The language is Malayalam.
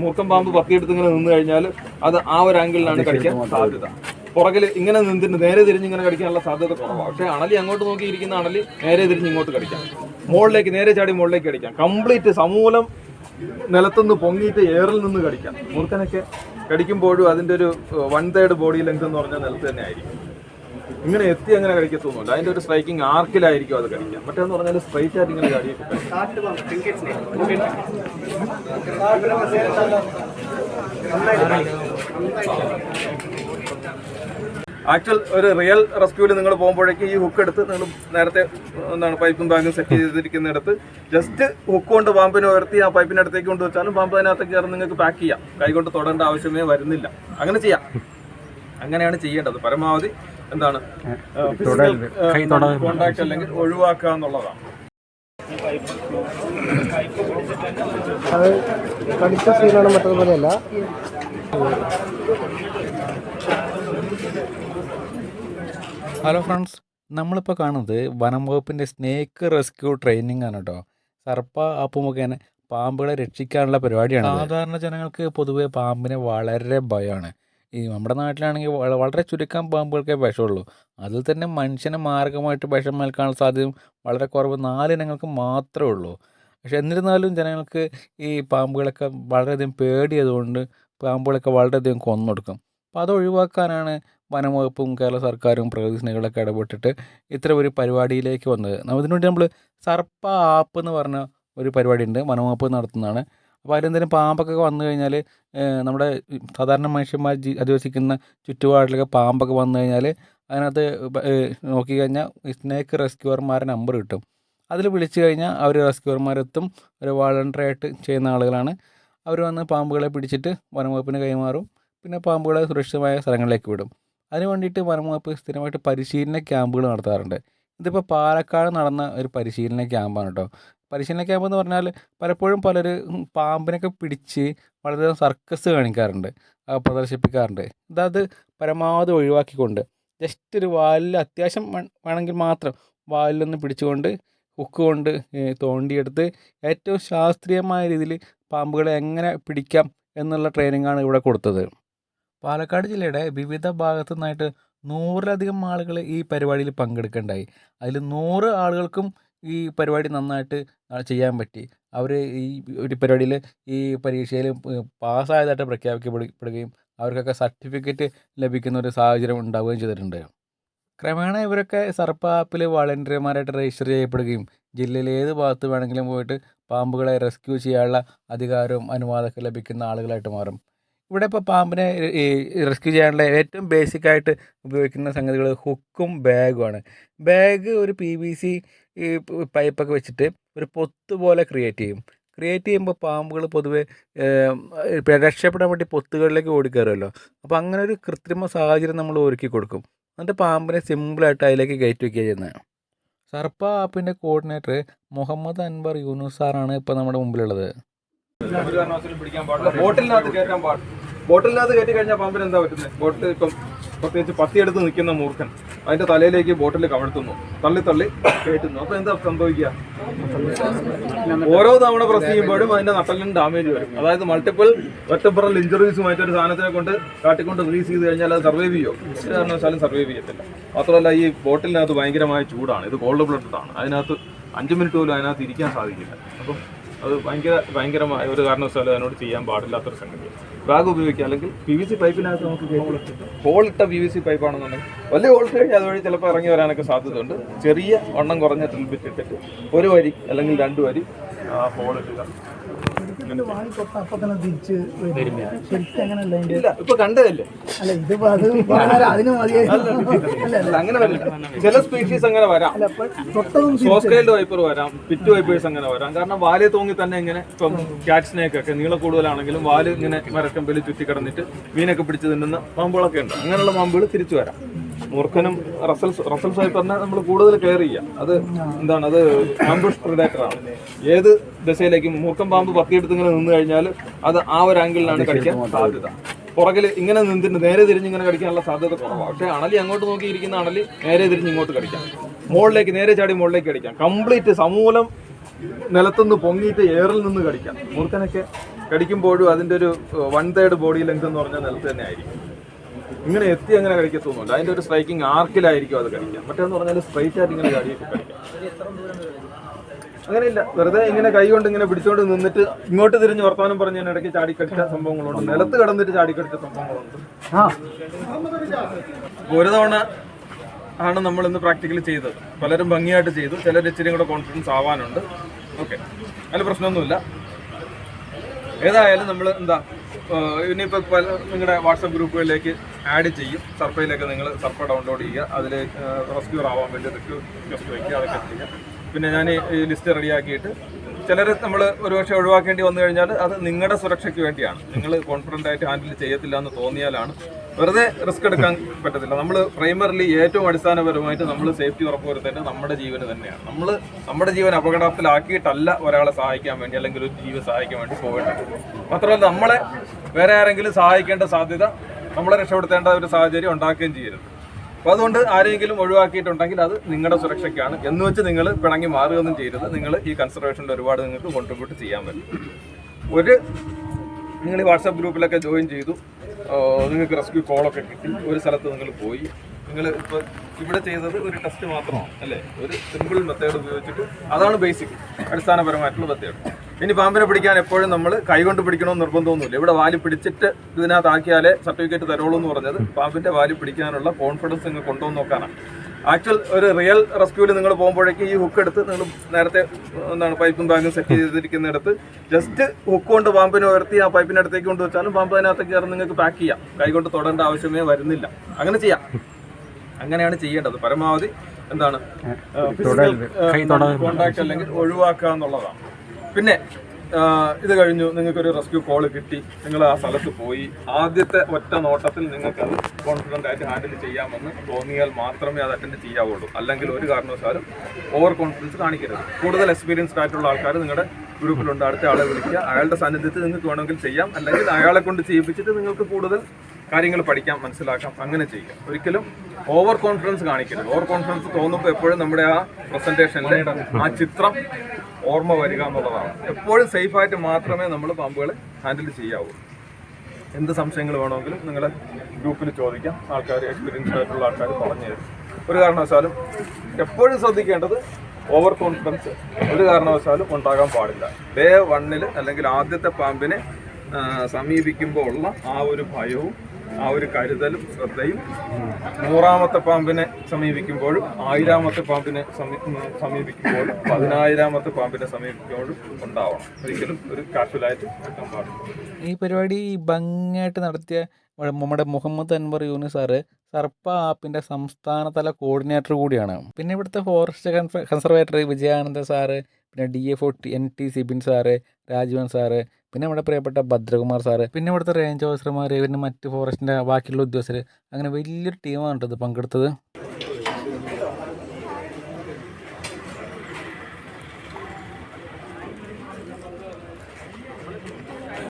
മൂർക്കം പാമ്പ് പത്തിയെടുത്ത് ഇങ്ങനെ നിന്ന് കഴിഞ്ഞാൽ അത് ആ ഒരു ആംഗിളിലാണ് കടിക്കാൻ സാധ്യത. പുറകിൽ ഇങ്ങനെ നിന്നിട്ട് നേരെ തിരിഞ്ഞ് ഇങ്ങനെ കടിക്കാനുള്ള സാധ്യത കുറവാണ് പക്ഷേ അണലി അങ്ങോട്ട് നോക്കിയിരിക്കുന്ന അണലി നേരെ തിരിഞ്ഞ് ഇങ്ങോട്ട് കടിക്കാം മുകളിലേക്ക് നേരെ ചാടി മുകളിലേക്ക് കടിക്കാം കംപ്ലീറ്റ് സമൂലം നിലത്തുനിന്ന് പൊങ്ങിയിട്ട് എയറിൽ നിന്ന് കടിക്കാം മൂർക്കനൊക്കെ കടിക്കുമ്പോഴും അതിന്റെ ഒരു വൺ തേർഡ് ബോഡി ലെങ്ത് എന്ന് പറഞ്ഞാൽ നിലത്ത് തന്നെ ആയിരിക്കും. ഇങ്ങനെ എത്തി അങ്ങനെ കഴിക്കത്തൊന്നുമില്ല അതിന്റെ ഒരു സ്ട്രൈക്കിംഗ് ആർക്കിലായിരിക്കും അത് കഴിക്കാം മറ്റേന്ന് പറഞ്ഞാൽ സ്ട്രൈറ്റ് ആയിട്ട് ഇങ്ങനെ കാര്യം. ആക്ച്വൽ ഒരു റിയൽ റെസ്ക്യൂവിൽ നിങ്ങൾ പോകുമ്പോഴേക്ക് ഈ ഹുക്ക് എടുത്ത് നിങ്ങൾ നേരത്തെ എന്താണ് പൈപ്പും ബാഗും സെറ്റ് ചെയ്തിരിക്കുന്നിടത്ത് ജസ്റ്റ് ഹുക്ക് കൊണ്ട് പാമ്പിനെ ഉയർത്തി ആ പൈപ്പിന്റെ അടുത്തേക്ക് കൊണ്ട് വെച്ചാലും പാമ്പ് അതിനകത്തേക്ക് കയറി നിങ്ങൾക്ക് പാക്ക് ചെയ്യാം. കൈകൊണ്ട് തൊടേണ്ട ആവശ്യമേ വരുന്നില്ല. അങ്ങനെ ചെയ്യാം. അങ്ങനെയാണ് ചെയ്യേണ്ടത്. പരമാവധി എന്താണ്? കോണ്ടാക്ട് അല്ലെങ്കിൽ ഒഴിവാക്കുക എന്നുള്ളതാണ്. അത് കടിച്ച സീനാണ് ഹലോ ഫ്രണ്ട്സ് നമ്മളിപ്പോൾ കാണുന്നത് വനം വകുപ്പിന്റെ സ്നേക്ക് റെസ്ക്യൂ ട്രെയിനിങ് ആണ് കേട്ടോ സർപ്പ ആപ്പ് മുഖേന പാമ്പുകളെ രക്ഷിക്കാനുള്ള പരിപാടിയാണ് സാധാരണ ജനങ്ങൾക്ക് പൊതുവെ പാമ്പിനെ വളരെ ഭയമാണ്. ഈ നമ്മുടെ നാട്ടിലാണെങ്കിൽ വള- വളരെ ചുരുക്കം പാമ്പുകൾക്കേ വിഷമുള്ളൂ അതിൽ തന്നെ മനുഷ്യനെ മാർഗമായിട്ട് വിഷം ഏൽക്കാനുള്ള സാധ്യതയും വളരെ കുറവ് നാലിനങ്ങൾക്ക് മാത്രമേ ഉള്ളൂ. പക്ഷെ എന്നിരുന്നാലും ജനങ്ങൾക്ക് ഈ പാമ്പുകളൊക്കെ വളരെയധികം പേടിയതുകൊണ്ട് പാമ്പുകളൊക്കെ വളരെയധികം കൊന്നൊടുക്കും. അപ്പോൾ അത് ഒഴിവാക്കാനാണ് വനംവകുപ്പും കേരള സർക്കാരും പ്രകൃതി സ്നേഹികളൊക്കെ ഇടപെട്ടിട്ട് ഇത്ര ഒരു പരിപാടിയിലേക്ക് വന്നത്. ഇതിനുവേണ്ടി നമ്മൾ സർപ്പ ആപ്പ് എന്ന് പറഞ്ഞ ഒരു പരിപാടി ഉണ്ട് വനംവകുപ്പ് നടത്തുന്നതാണ്. അപ്പോൾ അതിലെന്തെങ്കിലും പാമ്പൊക്കെ വന്നു കഴിഞ്ഞാൽ നമ്മുടെ സാധാരണ മനുഷ്യന്മാർ ജി അധിവസിക്കുന്ന ചുറ്റുപാടിലൊക്കെ പാമ്പൊക്കെ വന്നു കഴിഞ്ഞാൽ അതിനകത്ത് നോക്കി കഴിഞ്ഞാൽ സ്നേക്ക് റെസ്ക്യൂവർമാരെ നമ്പർ കിട്ടും. അതിൽ വിളിച്ചു കഴിഞ്ഞാൽ അവർ റെസ്ക്യൂവർമാരെത്തും ഒരു വാളണ്ടറായിട്ട് ചെയ്യുന്ന ആളുകളാണ്. അവർ വന്ന് പാമ്പുകളെ പിടിച്ചിട്ട് വനംവകുപ്പിന് കൈമാറും പിന്നെ പാമ്പുകളെ സുരക്ഷിതമായ സ്ഥലങ്ങളിലേക്ക് വിടും. അതിന് വേണ്ടിയിട്ട് വനംവകുപ്പ് സ്ഥിരമായിട്ട് പരിശീലന ക്യാമ്പുകൾ നടത്താറുണ്ട്. ഇതിപ്പോൾ പാലക്കാട് നടന്ന ഒരു പരിശീലന ക്യാമ്പാണ് കേട്ടോ പരിശീലന ക്യാമ്പ് എന്ന് പറഞ്ഞാൽ പലപ്പോഴും പലർ പാമ്പിനൊക്കെ പിടിച്ച് വളരെയധികം സർക്കസ് കാണിക്കാറുണ്ട്. പ്രദർശിപ്പിക്കാറുണ്ട്. ഇതത് പരമാവധി ഒഴിവാക്കിക്കൊണ്ട് ജസ്റ്റ് ഒരു വാലിൽ അത്യാവശ്യം വേണമെങ്കിൽ മാത്രം വാലിലൊന്ന് പിടിച്ചുകൊണ്ട് ഹുക്ക് കൊണ്ട് തോണ്ടിയെടുത്ത് ഏറ്റവും ശാസ്ത്രീയമായ രീതിയിൽ പാമ്പുകളെ എങ്ങനെ പിടിക്കാം എന്നുള്ള ട്രെയിനിങ്ങാണ് ഇവിടെ കൊടുത്തത്. പാലക്കാട് ജില്ലയുടെ വിവിധ ഭാഗത്തു നിന്നായിട്ട് നൂറിലധികം ആളുകൾ ഈ പരിപാടിയിൽ പങ്കെടുക്കേണ്ടായി. അതിൽ നൂറ് ആളുകൾക്കും ഈ പരിപാടി നന്നായിട്ട് ചെയ്യാൻ പറ്റി. അവർ ഈ ഒരു പരിപാടിയിൽ ഈ പരീക്ഷയിൽ പാസ്സായതായിട്ട് പ്രഖ്യാപിക്കപ്പെടുകയും അവർക്കൊക്കെ സർട്ടിഫിക്കറ്റ് ലഭിക്കുന്ന ഒരു സാഹചര്യം ഉണ്ടാവുകയും ചെയ്തിട്ടുണ്ട്. ക്രമേണ ഇവരൊക്കെ സർപ്പ ആപ്പിൽ വളണ്ടിയർമാരായിട്ട് രജിസ്റ്റർ ചെയ്യപ്പെടുകയും ജില്ലയിലെ ഏത് ഭാഗത്ത് വേണമെങ്കിലും പോയിട്ട് പാമ്പുകളെ റെസ്ക്യൂ ചെയ്യാനുള്ള അധികാരവും അനുവാദമൊക്കെ ലഭിക്കുന്ന ആളുകളായിട്ട് മാറും. ഇവിടെ ഇപ്പോൾ പാമ്പിനെ റെസ്ക്യൂ ചെയ്യാനുള്ള ഏറ്റവും ബേസിക് ആയിട്ട് ഉപയോഗിക്കുന്ന സംഗതികൾ ഹുക്കും ബാഗുമാണ് ബാഗ് ഒരു പി വി സി ഈ പൈപ്പൊക്കെ വെച്ചിട്ട് ഒരു പൊത്ത് പോലെ ക്രിയേറ്റ് ചെയ്യും. ക്രിയേറ്റ് ചെയ്യുമ്പോൾ പാമ്പുകൾ പൊതുവേ രക്ഷപ്പെടാൻ വേണ്ടി പൊത്തുകളിലേക്ക് ഓടിക്കയറുമല്ലോ അപ്പോൾ അങ്ങനെ ഒരു കൃത്രിമ സാഹചര്യം നമ്മൾ ഒരുക്കി കൊടുക്കും. എന്നിട്ട് പാമ്പിനെ സിമ്പിളായിട്ട് അതിലേക്ക് കയറ്റി വയ്ക്കുക ചെയ്യുന്നത് സർപ്പ ആപ്പിന്റെ കോർഡിനേറ്റർ മുഹമ്മദ് അൻവർ യൂനുസ് സാറാണ് ഇപ്പോൾ നമ്മുടെ മുമ്പിലുള്ളത്. കയറ്റാൻ ബോട്ടിലിനകത്ത് കയറ്റി കഴിഞ്ഞാൽ പാമ്പിന് എന്താ പറ്റുന്നത് ബോട്ടിൽ ഇപ്പം പ്രത്യേകിച്ച് പത്തിയെടുത്ത് നിൽക്കുന്ന മൂർഖൻ. അതിന്റെ തലയിലേക്ക് ബോട്ടിൽ കമഴ്ത്തുന്നു തള്ളി തള്ളി കയറ്റുന്നു. അപ്പൊ എന്താ സംഭവിക്കുക? ഓരോ തവണ പ്രസ് ചെയ്യുമ്പോഴും അതിന്റെ നട്ടലിന് ഡാമേജ് വരും. അതായത് മൾട്ടിപ്പിൾ വെറ്റബറൽ ഇഞ്ചുറീസുമായിട്ട് ഒരു സാധനത്തിനെ കൊണ്ട് കാട്ടിക്കൊണ്ട് റിലീസ് ചെയ്ത് കഴിഞ്ഞാൽ അത് സർവൈവ് ചെയ്യോ? കാരണവശാലും സർവൈവ് ചെയ്യത്തില്ല. മാത്രമല്ല ഈ ബോട്ടിലിനകത്ത് ഭയങ്കരമായ ചൂടാണ്. ഇത് കോൾഡ് ബ്ലഡ് ആണ്. അതിനകത്ത് അഞ്ച് മിനിറ്റ് പോലും അതിനകത്ത് ഇരിക്കാൻ സാധിക്കില്ല. അപ്പം അത് ഭയങ്കര ഭയങ്കരമായ ഒരു കാരണവശാലും അതിനോട് ചെയ്യാൻ പാടില്ലാത്തൊരു സംഗതി ബാഗ് ഉപയോഗിക്കുക അല്ലെങ്കിൽ പി വി സി പൈപ്പിനകത്ത് നമുക്ക് ഹോളിട്ട പി വി സി പൈപ്പാണെന്നുണ്ടെങ്കിൽ വലിയ ഹോൾ കഴിഞ്ഞ് അതുവഴി ചിലപ്പോൾ ഇറങ്ങി വരാനൊക്കെ സാധ്യതയുണ്ട്. ചെറിയ വണ്ണം കുറഞ്ഞ ട്രിൽബിറ്റ് ഇട്ടിട്ട് ഒരു വരി അല്ലെങ്കിൽ രണ്ട് വരി ഹോൾ അങ്ങനെ ചില സ്പീഷീസ് അങ്ങനെ വരാം. സോസ്കൈൽഡ് വൈപ്പർ വരാം പിറ്റ് വൈപ്പേഴ്സ് അങ്ങനെ വരാം. കാരണം വാൽ തൂങ്ങി തന്നെ ഇങ്ങനെ ഇപ്പം ക്യാറ്റ് സ്നേക്ക് ഒക്കെ നീള കൂടുതലാണെങ്കിലും വാൽ ഇങ്ങനെ മരക്കമ്പിൽ ചുറ്റി കിടന്നിട്ട് മീനൊക്കെ പിടിച്ച് തിന്നുന്ന പാമ്പുകളൊക്കെ ഉണ്ട്. അങ്ങനെയുള്ള പാമ്പുകൾ തിരിച്ചു വരാം. മൂർഖനും റസൽസ് റസൽസ് പറഞ്ഞാൽ നമ്മൾ കൂടുതൽ കെയർ ചെയ്യുക അത് എന്താണ് അത് ആംബുഷ് പ്രിഡേറ്റർ ഏത് ദശയിലേക്കും മൂർഖൻ പാമ്പ് പത്തിയെടുത്ത് ഇങ്ങനെ നിന്ന് കഴിഞ്ഞാൽ അത് ആ ഒരു ആംഗിളിലാണ് കടിക്കാൻ സാധ്യത. പുറകിൽ ഇങ്ങനെ നിന്നിട്ട് നേരെ തിരിഞ്ഞ് ഇങ്ങനെ കടിക്കാനുള്ള സാധ്യത കുറവാണ് പക്ഷേ അണലി അങ്ങോട്ട് നോക്കിയിരിക്കുന്ന അണലി നേരെ തിരിഞ്ഞ് ഇങ്ങോട്ട് കടിക്കാം. മുകളിലേക്ക് നേരെ ചാടി മുകളിലേക്ക് കടിക്കാം. കംപ്ലീറ്റ് സമൂലം നിലത്തുനിന്ന് പൊങ്ങിയിട്ട് എയറിൽ നിന്ന് കടിക്കാം. മൂർഖനൊക്കെ കടിക്കുമ്പോഴും അതിന്റെ ഒരു വൺ തേർഡ് ബോഡി ലെങ്ത് എന്ന് പറഞ്ഞാൽ നിലത്ത് തന്നെ ആയിരിക്കും. ഇങ്ങനെ എത്തി അങ്ങനെ കഴിക്കത്തൊന്നുമില്ല അതിന്റെ ഒരു സ്ട്രൈക്കിംഗ് ആർക്കിലായിരിക്കും അത് കഴിക്കാം മറ്റേന്ന് പറഞ്ഞാൽ സ്ട്രൈറ്റ് ആയിട്ട് ഇങ്ങനെ ചാടിയൊക്കെ കഴിക്കാം. അങ്ങനെയില്ല. വെറുതെ ഇങ്ങനെ കൈ കൊണ്ട് ഇങ്ങനെ പിടിച്ചോണ്ട് നിന്നിട്ട് ഇങ്ങോട്ട് തിരിഞ്ഞ് വർത്തമാനം പറഞ്ഞ ഇടയ്ക്ക് ചാടിക്കടിച്ച സംഭവങ്ങളുണ്ട്. നിലത്ത് കിടന്നിട്ട് ചാടിക്കടിച്ച സംഭവങ്ങളുണ്ട്. ഒരു തവണ ആണ് നമ്മൾ ഇന്ന് പ്രാക്ടിക്കലി ചെയ്തത്. പലരും ഭംഗിയായിട്ട് ചെയ്തു. ചിലർ ഇച്ചിരി കൂടെ കോൺഫിഡൻസ് ആവാനുണ്ട്. ഓക്കെ അതിൽ പ്രശ്നമൊന്നുമില്ല. ഏതായാലും നമ്മൾ എന്താ ഇനിയിപ്പോൾ പല നിങ്ങളുടെ വാട്സപ്പ് ഗ്രൂപ്പുകളിലേക്ക് ആഡ് ചെയ്യും. സർപ്പയിലേക്ക് നിങ്ങൾ സർപ്പ ഡൗൺലോഡ് ചെയ്യുക. അതിൽ റെസ്ക്യൂർ ആവാൻ വേണ്ടി റിക്വസ്റ്റ് വയ്ക്കുക അതൊക്കെ ചെയ്യുക. പിന്നെ ഞാൻ ഈ ലിസ്റ്റ് റെഡിയാക്കിയിട്ട് ചിലർ നമ്മൾ ഒരുപക്ഷെ ഒഴിവാക്കേണ്ടി വന്നു കഴിഞ്ഞാൽ അത് നിങ്ങളുടെ സുരക്ഷയ്ക്ക് വേണ്ടിയാണ്. നിങ്ങൾ കോൺഫിഡന്റ് ആയിട്ട് ഹാൻഡിൽ ചെയ്യത്തില്ല എന്ന് തോന്നിയാലാണ് വെറുതെ റിസ്ക് എടുക്കാൻ പറ്റത്തില്ല. നമ്മൾ പ്രൈമറിലി ഏറ്റവും അടിസ്ഥാനപരമായിട്ട് നമ്മൾ സേഫ്റ്റി ഉറപ്പുവരുത്തേണ്ടത് നമ്മുടെ ജീവന് തന്നെയാണ്. നമ്മൾ നമ്മുടെ ജീവൻ അപകടത്തിലാക്കിയിട്ടല്ല ഒരാളെ സഹായിക്കാൻ വേണ്ടി അല്ലെങ്കിൽ ഒരു ജീവൻ സഹായിക്കാൻ വേണ്ടി പോകേണ്ടത്. മാത്രമല്ല നമ്മളെ വേറെ ആരെങ്കിലും സഹായിക്കേണ്ട സാധ്യത നമ്മളെ രക്ഷപ്പെടുത്തേണ്ട ഒരു സാഹചര്യം ഉണ്ടാക്കുകയും ചെയ്യരുത്. അപ്പോൾ അതുകൊണ്ട് ആരെങ്കിലും ഒഴിവാക്കിയിട്ടുണ്ടെങ്കിൽ അത് നിങ്ങളുടെ സുരക്ഷയ്ക്കാണ്. എന്ന് വെച്ച് നിങ്ങൾ പിണങ്ങി മാറുകയൊന്നും ചെയ്യരുത്. നിങ്ങൾ ഈ കൺസർവേഷനിൽ ഒരുപാട് നിങ്ങൾക്ക് കോൺട്രിബ്യൂട്ട് ചെയ്യാൻ പറ്റും. ഒരു നിങ്ങൾ ഈ വാട്സാപ്പ് ഗ്രൂപ്പിലൊക്കെ ജോയിൻ ചെയ്തു. നിങ്ങൾക്ക് റെസ്ക്യൂ കോളൊക്കെ കിട്ടി. ഒരു സ്ഥലത്ത് നിങ്ങൾ പോയി. നിങ്ങൾ ഇപ്പോൾ ഇവിടെ ചെയ്തത് ഒരു ടെസ്റ്റ് മാത്രമാണ് അല്ലേ? ഒരു സിമ്പിൾ മെത്തേഡ് ഉപയോഗിച്ചിട്ട് അതാണ് ബേസിക് അടിസ്ഥാനപരമായിട്ടുള്ള മെത്തേഡ് ഇനി പാമ്പിനെ പിടിക്കാൻ എപ്പോഴും നമ്മൾ കൈകൊണ്ട് പിടിക്കണമെന്ന് നിർബന്ധമൊന്നുമില്ല. ഇവിടെ വാലി പിടിച്ചിട്ട് ഇതിനകത്താക്കിയാലേ സർട്ടിഫിക്കറ്റ് തരുള്ളൂ എന്ന് പറഞ്ഞത് പാമ്പിന്റെ വാലി പിടിക്കാനുള്ള കോൺഫിഡൻസ് നിങ്ങൾ കൊണ്ടുവന്ന് നോക്കാനാണ് ആക്ച്വൽ ഒരു റിയൽ റെസ്ക്യൂവിൽ നിങ്ങൾ പോകുമ്പോഴേക്കും ഈ ഹുക്ക് എടുത്ത് നിങ്ങൾ നേരത്തെ എന്താണ് പൈപ്പും ബാഗും സെറ്റ് ചെയ്തിരിക്കുന്നിടത്ത് ജസ്റ്റ് ഹുക്ക് കൊണ്ട് പാമ്പിനെ ഉയർത്തി ആ പൈപ്പിന്റെ അടുത്തേക്ക് കൊണ്ടുവച്ചാലും പാമ്പ് അതിനകത്തേക്ക് കയറി നിങ്ങൾക്ക് പാക്ക് ചെയ്യാം. കൈകൊണ്ട് തൊടേണ്ട ആവശ്യമേ വരുന്നില്ല. അങ്ങനെ ചെയ്യാം. അങ്ങനെയാണ് ചെയ്യേണ്ടത്. പരമാവധി എന്താണ് കോണ്ടാക്ട് അല്ലെങ്കിൽ ഒഴിവാക്കുക എന്നുള്ളതാണ്. പിന്നെ ഇത് കഴിഞ്ഞു. നിങ്ങൾക്കൊരു റെസ്ക്യൂ കോൾ കിട്ടി. നിങ്ങൾ ആ സ്ഥലത്ത് പോയി. ആദ്യത്തെ ഒറ്റ നോട്ടത്തിൽ നിങ്ങൾക്ക് അത് കോൺഫിഡന്റ് ആയിട്ട് ഹാൻഡിൽ ചെയ്യാമെന്ന് തോന്നിയാൽ മാത്രമേ അത് അറ്റൻഡ് ചെയ്യാവുള്ളൂ. അല്ലെങ്കിൽ ഒരു കാരണവശാലും ഓവർ കോൺഫിഡൻസ് കാണിക്കരുത്. കൂടുതൽ എക്സ്പീരിയൻസ്ഡ് ആയിട്ടുള്ള ആൾക്കാർ നിങ്ങളുടെ ഗ്രൂപ്പിലുണ്ട് അടുത്ത ആളെ വിളിക്കുക. അയാളുടെ സാന്നിധ്യത്തിൽ നിങ്ങൾക്ക് വേണമെങ്കിൽ ചെയ്യാം. അല്ലെങ്കിൽ അയാളെ കൊണ്ട് ചെയ്യിപ്പിച്ചിട്ട് നിങ്ങൾക്ക് കൂടുതൽ കാര്യങ്ങൾ പഠിക്കാം മനസ്സിലാക്കാം അങ്ങനെ ചെയ്യുക ഒരിക്കലും ഓവർ കോൺഫിഡൻസ് കാണിക്കരുത്. ഓവർ കോൺഫിഡൻസ് തോന്നുമ്പോൾ എപ്പോഴും നമ്മുടെ ആ പ്രസന്റേഷനിലെ ആ ചിത്രം ഓർമ്മ വരിക എന്നുള്ളതാണ്. എപ്പോഴും സേഫ് ആയിട്ട് മാത്രമേ നമ്മൾ പാമ്പുകളെ ഹാൻഡിൽ ചെയ്യാവൂ. എന്ത് സംശയങ്ങൾ വേണമെങ്കിലും നിങ്ങൾ ഗ്രൂപ്പിൽ ചോദിക്കാം. ആൾക്കാർ എക്സ്പീരിയൻസ് ആയിട്ടുള്ള ആൾക്കാർ പറഞ്ഞു തരും. ഒരു കാരണവശാലും എപ്പോഴും ശ്രദ്ധിക്കേണ്ടത് ഓവർ കോൺഫിഡൻസ് ഒരു കാരണവശാലും ഉണ്ടാകാൻ പാടില്ല. ഡേ വണ്ണിൽ അല്ലെങ്കിൽ ആദ്യത്തെ പാമ്പിനെ സമീപിക്കുമ്പോൾ ഉള്ള ആ ഒരു ഭയവും ആ ഒരു കരുതലും ശ്രദ്ധയും നൂറാമത്തെ പാമ്പിനെ സമീപിക്കുമ്പോഴും ആയിരാമത്തെ പാമ്പിനെ സമീപിക്കുമ്പോഴും പതിനായിരാമത്തെ പാമ്പിനെ സമീപിക്കുമ്പോഴും ഉണ്ടാവണം. ഒരിക്കലും ഒരു കാഷ്വലായിട്ട് കിട്ടാൻ പാടില്ല. ഈ പരിപാടി ഭംഗിയായിട്ട് നടത്തിയ നമ്മുടെ മുഹമ്മദ് അൻവർ യൂനി സാറ് സർപ്പ ആപ്പിന്റെ സംസ്ഥാനതല കോർഡിനേറ്റർ കൂടിയാണ്. പിന്നെ ഇവിടുത്തെ ഫോറസ്റ്റ് കൺസർവേറ്ററി വിജയാനന്ദ സാറ് പിന്നെ D F O T N T Sibin sir Rajeevan sir പിന്നെ നമ്മുടെ പ്രിയപ്പെട്ട ഭദ്രകുമാർ സാറ് പിന്നെ ഇവിടുത്തെ റേഞ്ച് ഓഫീസർമാർ പിന്നെ മറ്റ് ഫോറസ്റ്റിന്റെ ബാക്കിയുള്ള ഉദ്യോഗസ്ഥർ അങ്ങനെ വലിയൊരു ടീമാണ് കേട്ടോ ഇത് പങ്കെടുത്തത്.